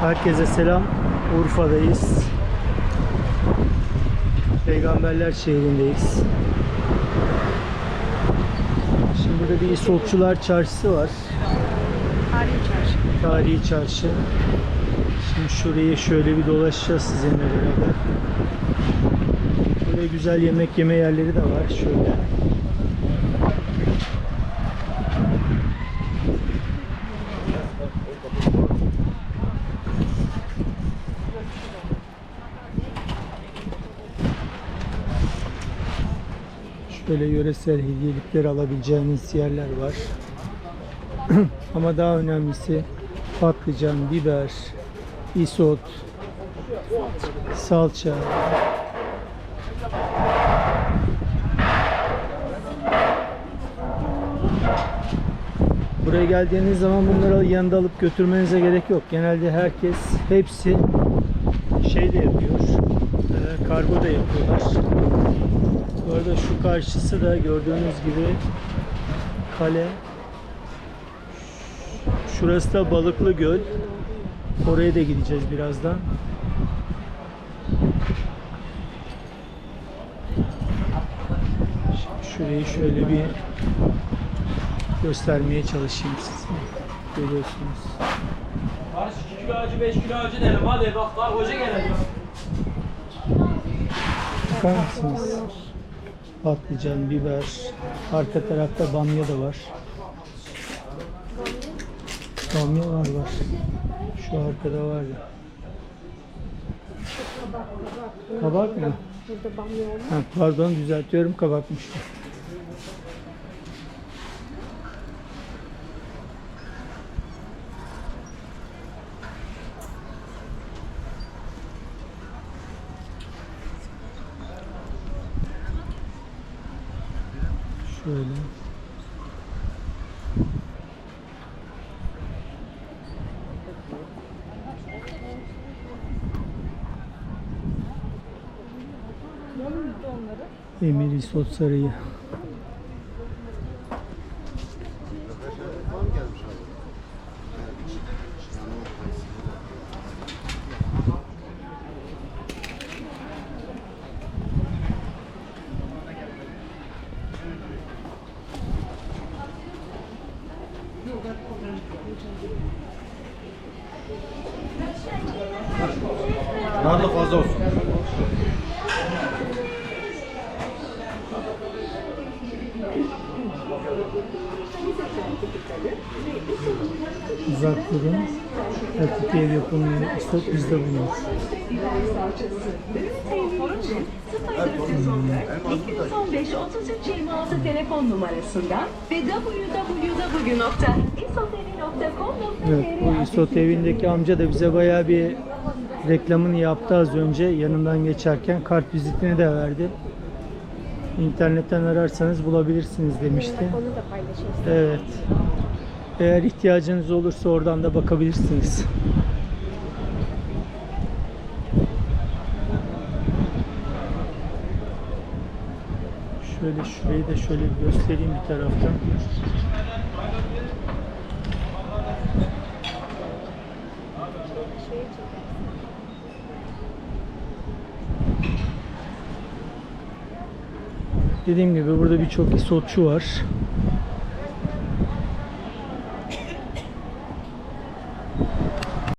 Herkese selam. Urfa'dayız. Peygamberler şehrindeyiz. Şimdi burada bir İsotçular Çarşısı var. Tarihi çarşı. Tarihi çarşı. Şimdi şurayı şöyle bir dolaşacağız sizinle beraber. Böyle güzel yemek yeme yerleri de var. Şöyle. Şöyle yöresel hediyelikler alabileceğiniz yerler var. Ama daha önemlisi patlıcan, biber, isot, salça. Buraya geldiğiniz zaman bunları yanında alıp götürmenize gerek yok. Genelde herkes, hepsi şey de yapıyor. e, kargo da yapıyorlar. Bu arada şu karşısı da gördüğünüz gibi kale. Şurası da Balıklı Göl. Oraya da gideceğiz birazdan. Şimdi Şurayı şöyle bir göstermeye çalışayım size. Görüyorsunuz. Karış 2 kilo acı 5 kilo acı derim hadi bak daha hoca geliyor. Bakar mısınız? Patlıcan, biber. Arka tarafta bamya da var. Bamya var var. Şu arkada var ya. Kabak mı? Burada bamya olmaz. Ha, pardon düzeltiyorum kabakmış. Şöyle. Emir İsot Sarayı. Narlı fazla olsun. Uzak durun. Ev yapımı isot bizde bulunur. 215 33 26 telefon numarasından ve www.isoteri.com.tr Evet, bu İsot evindeki amca da bize bayağı bir reklamını yaptı az önce. Yanından geçerken kart vizitini de verdi. İnternetten ararsanız bulabilirsiniz demişti. Onu da paylaşırız. Evet. Eğer ihtiyacınız olursa oradan da bakabilirsiniz. Şöyle şurayı da şöyle bir göstereyim bir taraftan. Dediğim gibi burada birçok isotçu var.